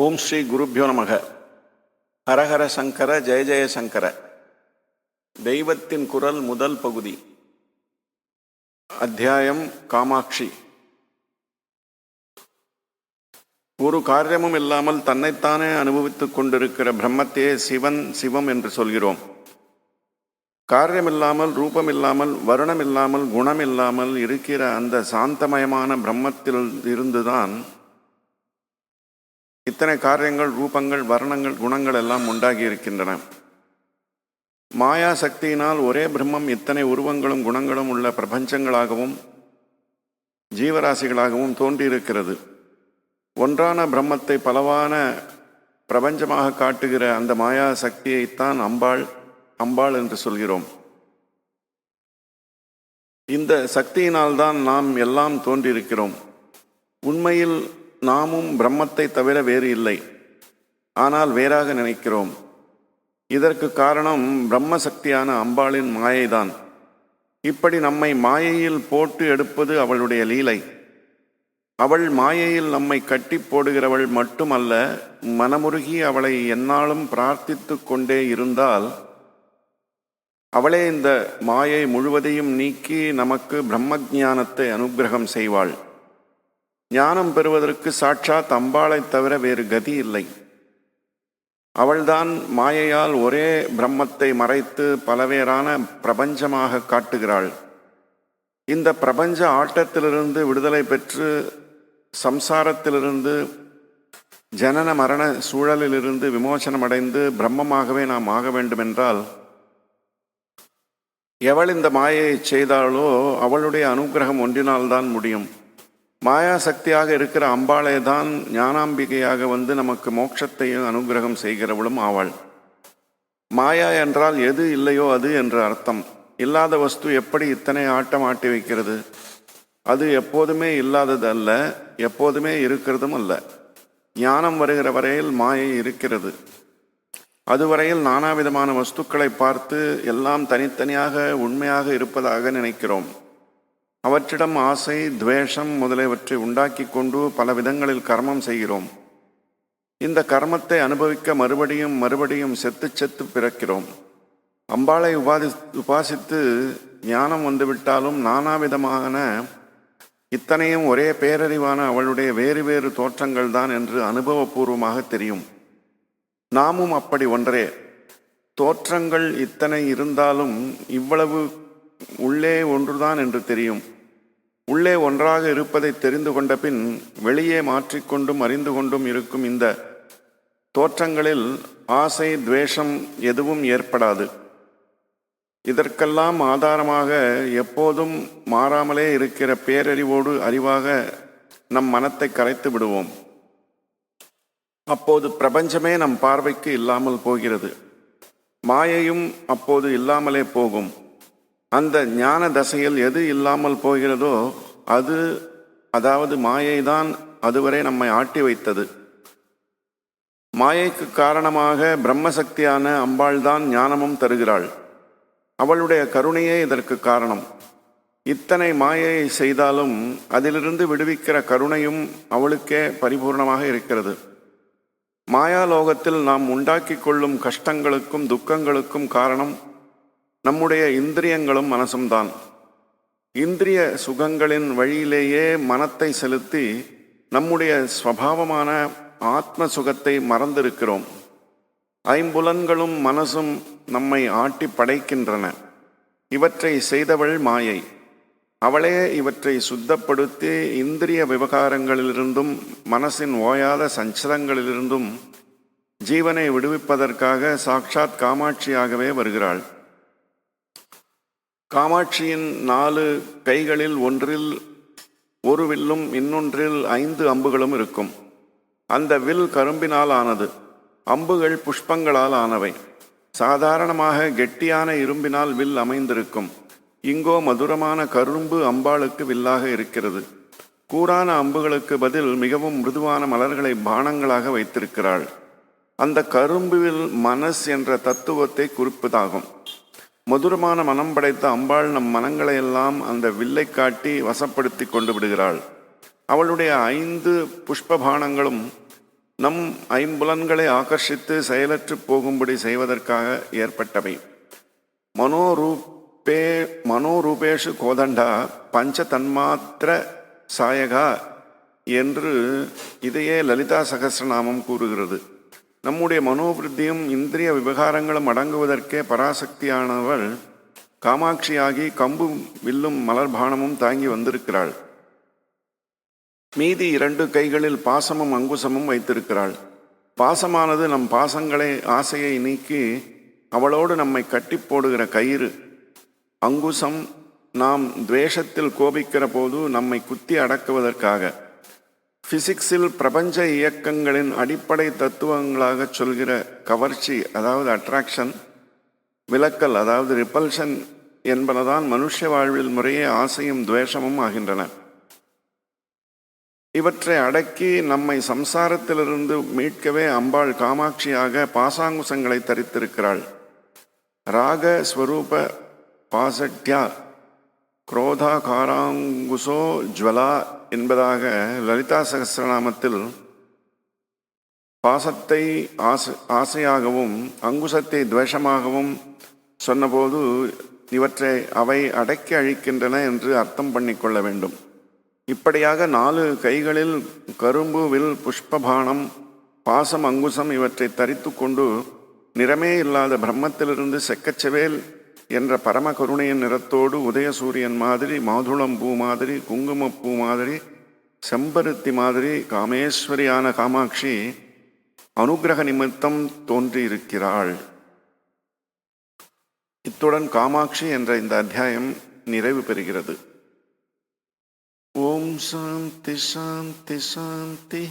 ஓம் ஸ்ரீ குருப்பியோ நமக. ஹரஹர சங்கர ஜெய ஜெய சங்கர. தெய்வத்தின் குரல் முதல் பகுதி. அத்தியாயம் காமாட்சி. ஒரு காரியமும் இல்லாமல் தன்னைத்தானே அனுபவித்துக் கொண்டிருக்கிற பிரம்மத்தையே சிவன் சிவம் என்று சொல்கிறோம். காரியமில்லாமல் ரூபமில்லாமல் வருணமில்லாமல் குணமில்லாமல் இருக்கிற அந்த சாந்தமயமான பிரம்மத்தில் இருந்துதான் இத்தனை காரியங்கள் ரூபங்கள் வர்ணங்கள் குணங்கள் எல்லாம் உண்டாகி இருக்கின்றன. மாயா சக்தியினால் ஒரே பிரம்மம் இத்தனை உருவங்களும் குணங்களும் உள்ள பிரபஞ்சங்களாகவும் ஜீவராசிகளாகவும் தோன்றியிருக்கிறது. ஒன்றான பிரம்மத்தை பலவான பிரபஞ்சமாக காட்டுகிற அந்த மாயா சக்தியைத்தான் அம்பாள் அம்பாள் என்று சொல்கிறோம். இந்த சக்தியினால்தான் நாம் எல்லாம் தோன்றியிருக்கிறோம். உண்மையில் நாமும் பிரம்மத்தை தவிர வேறு இல்லை. ஆனால் வேறாக நினைக்கிறோம். இதற்கு காரணம் பிரம்ம சக்தியான அம்பாளின் மாயைதான். இப்படி நம்மை மாயையில் போட்டு எடுப்பது அவளுடைய லீலை. அவள் மாயையில் நம்மை கட்டி போடுகிறவள் மட்டுமல்ல மனமுருகி அவளை என்னாலும் பிரார்த்தித்து கொண்டே இருந்தால் அவளே இந்த மாயை முழுவதையும் நீக்கி நமக்கு பிரம்ம ஞானத்தை அனுகிரகம் செய்வாள். ஞானம் பெறுவதற்கு சாட்சாத் அம்பாளைத் தவிர வேறு கதி இல்லை. அவள்தான் மாயையால் ஒரே பிரம்மத்தை மறைத்து பலவேறான பிரபஞ்சமாக காட்டுகிறாள். இந்த பிரபஞ்ச ஆட்டத்திலிருந்து விடுதலை பெற்று சம்சாரத்திலிருந்து ஜனன மரண சூழலிலிருந்து விமோசனமடைந்து பிரம்மமாகவே நாம் ஆக வேண்டுமென்றால் எவள் இந்த மாயையை செய்தாளோ அவளுடைய அனுகிரகம் ஒன்றினால்தான் முடியும். மாயா சக்தியாக இருக்கிற அம்பாளே தான் ஞானாம்பிகையாக வந்து நமக்கு மோட்சத்தையும் அனுகிரகம் செய்கிறவளும் ஆவாள். மாயா என்றால் எது இல்லையோ அது என்று அர்த்தம். இல்லாத வஸ்து எப்படி இத்தனை ஆட்டம் ஆட்டி வைக்கிறது? அது எப்போதுமே இல்லாதது அல்ல எப்போதுமே இருக்கிறதும் அல்ல. ஞானம் வருகிற வரையில் மாயை இருக்கிறது. அதுவரையில் நானாவிதமான வஸ்துக்களை பார்த்து எல்லாம் தனித்தனியாக உண்மையாக இருப்பதாக நினைக்கிறோம். அவற்றிடம் ஆசை துவேஷம் முதலியவற்றை உண்டாக்கி கொண்டு பல விதங்களில் கர்மம் செய்கிறோம். இந்த கர்மத்தை அனுபவிக்க மறுபடியும் மறுபடியும் செத்து செத்து பிறக்கிறோம். அம்பாளை உபாதி உபாசித்து ஞானம் வந்துவிட்டாலும் நானாவிதமான இத்தனையும் ஒரே பேரறிவான அவளுடைய வேறு வேறு தோற்றங்கள் தான் என்று அனுபவபூர்வமாக தெரியும். நாமும் அப்படி ஒன்றே. தோற்றங்கள் இத்தனை இருந்தாலும் இவ்வளவு உள்ளே ஒன்றுதான் என்று தெரியும். உள்ளே ஒன்றாக இருப்பதை தெரிந்து கொண்ட பின் வெளியே மாற்றிக்கொண்டும் அறிந்து கொண்டும் இருக்கும் இந்த தோற்றங்களில் ஆசை துவேஷம் எதுவும் ஏற்படாது. இதற்கெல்லாம் ஆதாரமாக எப்போதும் மாறாமலே இருக்கிற பேரறிவோடு அறிவாக நம் மனத்தை கரைத்து விடுவோம். அப்போது பிரபஞ்சமே நம் பார்வைக்கு இல்லாமல் போகிறது. மாயையும் அப்போது இல்லாமலே போகும். அந்த ஞான தசையில் எது இல்லாமல் போகிறதோ அது அதாவது மாயை தான் அதுவரை நம்மை ஆட்டி வைத்தது. மாயைக்கு காரணமாக பிரம்மசக்தியான அம்பாள் தான் ஞானமும் தருகிறாள். அவளுடைய கருணையே இதற்கு காரணம். இத்தனை மாயையை செய்தாலும் அதிலிருந்து விடுவிக்கிற கருணையும் அவளுக்கே பரிபூர்ணமாக இருக்கிறது. மாயாலோகத்தில் நாம் உண்டாக்கி கொள்ளும் கஷ்டங்களுக்கும் துக்கங்களுக்கும் காரணம் நம்முடைய இந்திரியங்களும் மனசும் தான் இந்திரிய சுகங்களின் வழியிலேயே மனத்தை செலுத்தி நம்முடைய ஸ்வபாவமான ஆத்ம சுகத்தை மறந்திருக்கிறோம். ஐம்புலன்களும் மனசும் நம்மை ஆட்டி படைக்கின்றன. இவற்றை செய்தவள் மாயை. அவளே இவற்றை சுத்தப்படுத்தி இந்திரிய விவகாரங்களிலிருந்தும் மனசின் ஓயாத சஞ்சலங்களிலிருந்தும் ஜீவனை விடுவிப்பதற்காக சாட்சாத் காமாட்சியாகவே வருகிறாள். காமாட்சியின் நாலு கைகளில் ஒன்றில் ஒரு வில்லும் இன்னொன்றில் ஐந்து அம்புகளும் இருக்கும். அந்த வில் கரும்பினால் ஆனது அம்புகள் புஷ்பங்களால் ஆனவை. சாதாரணமாக கெட்டியான இரும்பினால் வில் அமைந்திருக்கும். இங்கோ மதுரமான கரும்பு அம்பாளுக்கு வில்லாக இருக்கிறது. கூரான அம்புகளுக்கு பதில் மிகவும் மிருதுவான மலர்களை பானங்களாக வைத்திருக்கிறாள். அந்த கரும்புவில் மனஸ் என்ற தத்துவத்தை குறிப்பதாகும். மதுரமான மனம் படைத்த அம்பாள் நம் மனங்களை எல்லாம் அந்த வில்லை காட்டி வசப்படுத்தி கொண்டு விடுகிறாள். அவளுடைய ஐந்து புஷ்பபானங்களும் நம் ஐம்புலன்களை ஆகர்ஷித்து செயலற்று போகும்படி செய்வதற்காக ஏற்பட்டவை. மனோரூபே மனோரூபேஷு கோதண்டா பஞ்ச தன்மாத்திர சாயகா என்று இதையே லலிதா சகசிரநாமம் கூறுகிறது. நம்முடைய மனோபிருத்தியும் இந்திரிய விவகாரங்களும் அடங்குவதற்கே பராசக்தியானவள் காமாட்சியாகி கம்பு வில்லும் மலர்பானமும் தாங்கி வந்திருக்கிறாள். மீதி இரண்டு கைகளில் பாசமும் அங்குசமும் வைத்திருக்கிறாள். பாசமானது நம் பாசங்களை ஆசையை நீக்கி அவளோடு நம்மை கட்டி போடுகிற கயிறு. அங்குசம் நாம் துவேஷத்தில் கோபிக்கிற போது நம்மை குத்தி அடக்குவதற்காக. ஃபிசிக்ஸில் பிரபஞ்ச இயக்கங்களின் அடிப்படை தத்துவங்களாக சொல்கிற கவர்ச்சி அதாவது அட்ராக்ஷன் விலக்கல் அதாவது ரிப்பல்ஷன் என்பனதான் மனுஷ வாழ்வில் முறையே ஆசையும் துவேஷமும் ஆகின்றன. இவற்றை அடக்கி நம்மை சம்சாரத்திலிருந்து மீட்கவே அம்பாள் காமாட்சியாக பாசாங்குசங்களை தரித்திருக்கிறாள். ராக ஸ்வரூப பாசட்யா குரோதா காராங்குசோ ஜுவலா என்பதாக லலிதா சகசிரநாமத்தில் பாசத்தை ஆசை ஆசையாகவும் அங்குசத்தை துவேஷமாகவும் சொன்னபோது இவற்றை அவை அடக்கி அழிக்கின்றன என்று அர்த்தம் பண்ணிக்கொள்ள வேண்டும். இப்படியாக நாலு கைகளில் கரும்பு வில் புஷ்பபானம் பாசம் அங்குசம் இவற்றை தரித்து கொண்டு நிறமே இல்லாத பிரம்மத்திலிருந்து செக்கச்செவேல் என்ற பரம கருணையின் நிறத்தோடு உதயசூரியன் மாதிரி மாதுளம் பூ மாதிரி குங்குமப்பூ மாதிரி செம்பருத்தி மாதிரி காமேஸ்வரியான காமாட்சி அனுகிரக நிமித்தம் தோன்றியிருக்கிறாள். இத்துடன் காமாட்சி என்ற இந்த அத்தியாயம் நிறைவு பெறுகிறது. ஓம் சாந்தி சாந்தி சாந்தி.